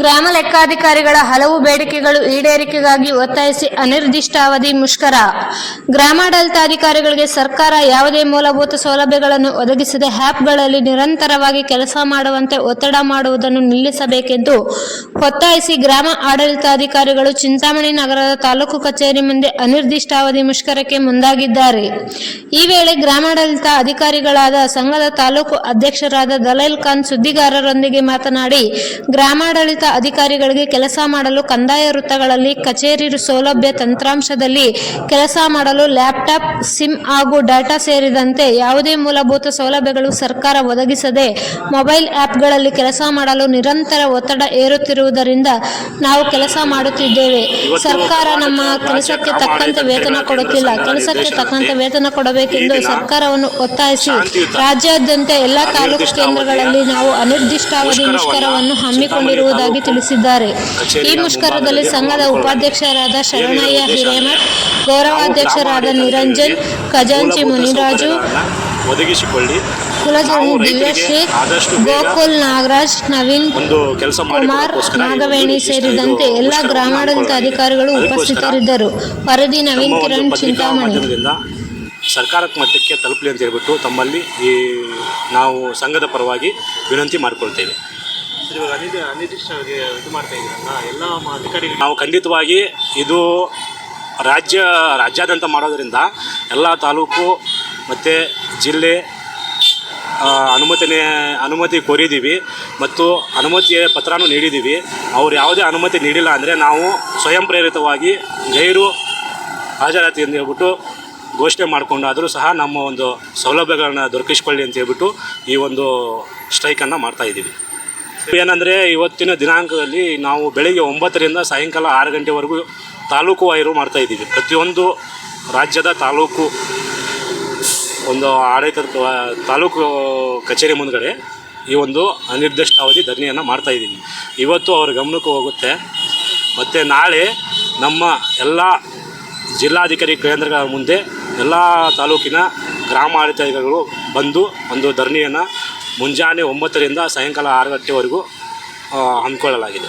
ಗ್ರಾಮ ಲೆಕ್ಕಾಧಿಕಾರಿಗಳ ಹಲವು ಬೇಡಿಕೆಗಳು ಈಡೇರಿಕೆಗಾಗಿ ಒತ್ತಾಯಿಸಿ ಅನಿರ್ದಿಷ್ಟಾವಧಿ ಮುಷ್ಕರ. ಗ್ರಾಮಾಡಳಿತಾಧಿಕಾರಿಗಳಿಗೆ ಸರ್ಕಾರ ಯಾವುದೇ ಮೂಲಭೂತ ಸೌಲಭ್ಯಗಳನ್ನು ಒದಗಿಸದೆ ಹ್ಯಾಪ್ಗಳಲ್ಲಿ ನಿರಂತರವಾಗಿ ಕೆಲಸ ಮಾಡುವಂತೆ ಒತ್ತಡ ಮಾಡುವುದನ್ನು ನಿಲ್ಲಿಸಬೇಕೆಂದು ಒತ್ತಾಯಿಸಿ ಗ್ರಾಮ ಆಡಳಿತಾಧಿಕಾರಿಗಳು ಚಿಂತಾಮಣಿ ನಗರದ ತಾಲೂಕು ಕಚೇರಿ ಮುಂದೆ ಅನಿರ್ದಿಷ್ಟಾವಧಿ ಮುಷ್ಕರಕ್ಕೆ ಮುಂದಾಗಿದ್ದಾರೆ. ಈ ವೇಳೆ ಗ್ರಾಮಾಡಳಿತ ಅಧಿಕಾರಿಗಳಾದ ಸಂಘದ ತಾಲೂಕು ಅಧ್ಯಕ್ಷರಾದ ದಲೈಲ್ ಖಾನ್ ಸುದ್ದಿಗಾರರೊಂದಿಗೆ ಮಾತನಾಡಿ ಗ್ರಾಮಾಡಳಿತ ಅಧಿಕಾರಿಗಳಿಗೆ ಕೆಲಸ ಮಾಡಲು ಕಂದಾಯ ವೃತ್ತಗಳಲ್ಲಿ ಕಚೇರಿ ಸೌಲಭ್ಯ ತಂತ್ರಾಂಶದಲ್ಲಿ ಕೆಲಸ ಮಾಡಲು ಲ್ಯಾಪ್ಟಾಪ್, ಸಿಮ್ ಹಾಗೂ ಡಾಟಾ ಸೇರಿದಂತೆ ಯಾವುದೇ ಮೂಲಭೂತ ಸೌಲಭ್ಯಗಳು ಸರ್ಕಾರ ಒದಗಿಸದೆ ಮೊಬೈಲ್ ಆ್ಯಪ್ಗಳಲ್ಲಿ ಕೆಲಸ ಮಾಡಲು ನಿರಂತರ ಒತ್ತಡ ಏರುತ್ತಿರುವುದರಿಂದ ನಾವು ಕೆಲಸ ಮಾಡುತ್ತಿದ್ದೇವೆ. ಸರ್ಕಾರ ನಮ್ಮ ಕೆಲಸಕ್ಕೆ ತಕ್ಕಂತೆ ವೇತನ ಕೊಡುತ್ತಿಲ್ಲ. ಕೆಲಸಕ್ಕೆ ತಕ್ಕಂತೆ ವೇತನ ಕೊಡಬೇಕೆಂದು ಸರ್ಕಾರವನ್ನು ಒತ್ತಾಯಿಸಿ, ರಾಜ್ಯಾದ್ಯಂತ ಎಲ್ಲ ತಾಲೂಕು ಕೇಂದ್ರಗಳಲ್ಲಿ ನಾವು ಅನಿರ್ದಿಷ್ಟಾವಧಿ ಮುಷ್ಕರವನ್ನು ಹಮ್ಮಿಕೊಂಡಿರುವುದಾಗಿ ತಿಳಿಸಿದ್ದಾರೆ. ಈ ಮುಷ್ಕರದಲ್ಲಿ ಸಂಘದ ಉಪಾಧ್ಯಕ್ಷರಾದ ಶರಣಯ್ಯ ಹಿರೇಮಠ್ ಗೌರವಾಧ್ಯಕ್ಷರಾದ ನಿರಂಜನ್ ಖಜಾಂಚಿ ಮುನಿರಾಜು ಒದಗಿಸಿಕೊಳ್ಳಿ. ಗೋಕುಲ್ ನಾಗರಾಜ್ ನವೀನ್ ಕುಮಾರ್ ನಾಗವೇಣಿ ಸೇರಿದಂತೆ ಎಲ್ಲ ಗ್ರಾಮಾಡಳಿತ ಅಧಿಕಾರಿಗಳು ಉಪಸ್ಥಿತರಿದ್ದರು. ವರದಿ ನವೀನ್ ಕಿರಣ್ ಚಿಂತಾಮಣಿ. ಸರ್ಕಾರದ ಮಟ್ಟಕ್ಕೆ ತಲುಪಲಿ ಅಂತ ಹೇಳ್ಬಿಟ್ಟು ತಮ್ಮಲ್ಲಿ ಈ ನಾವು ಸಂಘದ ಪರವಾಗಿ ವಿನಂತಿ ಮಾಡಿಕೊಳ್ತೇವೆ. ಇವಾಗ ಇದು ಮಾಡ್ತಾ ಎಲ್ಲ ಅಧಿಕಾರಿಗಳು ನಾವು ಖಂಡಿತವಾಗಿ ಇದು ರಾಜ್ಯ, ರಾಜ್ಯಾದ್ಯಂತ ಮಾಡೋದರಿಂದ ಎಲ್ಲ ತಾಲೂಕು ಮತ್ತು ಜಿಲ್ಲೆ ಅನುಮತಿನೇ, ಅನುಮತಿ ಕೋರಿದ್ದೀವಿ ಮತ್ತು ಅನುಮತಿಯ ಪತ್ರನೂ ನೀಡಿದ್ದೀವಿ. ಅವ್ರು ಯಾವುದೇ ಅನುಮತಿ ನೀಡಿಲ್ಲ ಅಂದರೆ ನಾವು ಸ್ವಯಂ ಪ್ರೇರಿತವಾಗಿ ಗೈರು ಹಾಜರಾತಿ ಎಂದು ಹೇಳ್ಬಿಟ್ಟು ಘೋಷಣೆ ಮಾಡಿಕೊಂಡಾದರೂ ಸಹ ನಮ್ಮ ಒಂದು ಸೌಲಭ್ಯಗಳನ್ನ ದೊರಕಿಸ್ಕೊಳ್ಳಿ ಅಂತ ಹೇಳ್ಬಿಟ್ಟು ಈ ಒಂದು ಸ್ಟ್ರೈಕನ್ನು ಮಾಡ್ತಾಯಿದ್ದೀವಿ ಏನಂದರೆ ಇವತ್ತಿನ ದಿನಾಂಕದಲ್ಲಿ ನಾವು ಬೆಳಗ್ಗೆ ಒಂಬತ್ತರಿಂದ ಸಾಯಂಕಾಲ ಆರು ಗಂಟೆವರೆಗೂ ತಾಲೂಕು ಮಾಡ್ತಾ ಇದ್ದೀವಿ. ಪ್ರತಿಯೊಂದು ರಾಜ್ಯದ ತಾಲೂಕು, ಒಂದು ಆಡಳಿತ, ತಾಲೂಕು ಕಚೇರಿ ಮುಂದ್ಗಡೆ ಈ ಒಂದು ಅನಿರ್ದಿಷ್ಟಾವಧಿ ಧರಣಿಯನ್ನು ಮಾಡ್ತಾ ಇದ್ದೀವಿ. ಇವತ್ತು ಅವ್ರ ಗಮನಕ್ಕೆ ಹೋಗುತ್ತೆ. ಮತ್ತು ನಾಳೆ ನಮ್ಮ ಎಲ್ಲ ಜಿಲ್ಲಾಧಿಕಾರಿ ಕೇಂದ್ರಗಳ ಮುಂದೆ ಎಲ್ಲ ತಾಲೂಕಿನ ಗ್ರಾಮ ಆಡಳಿತಾಧಿಕಾರಿಗಳು ಬಂದು ಒಂದು ಧರಣಿಯನ್ನು ಮುಂಜಾನೆ ಒಂಬತ್ತರಿಂದ ಸಾಯಂಕಾಲ ಆರು ಗಂಟೆವರೆಗೂ ಹಮ್ಮಿಕೊಳ್ಳಲಾಗಿದೆ.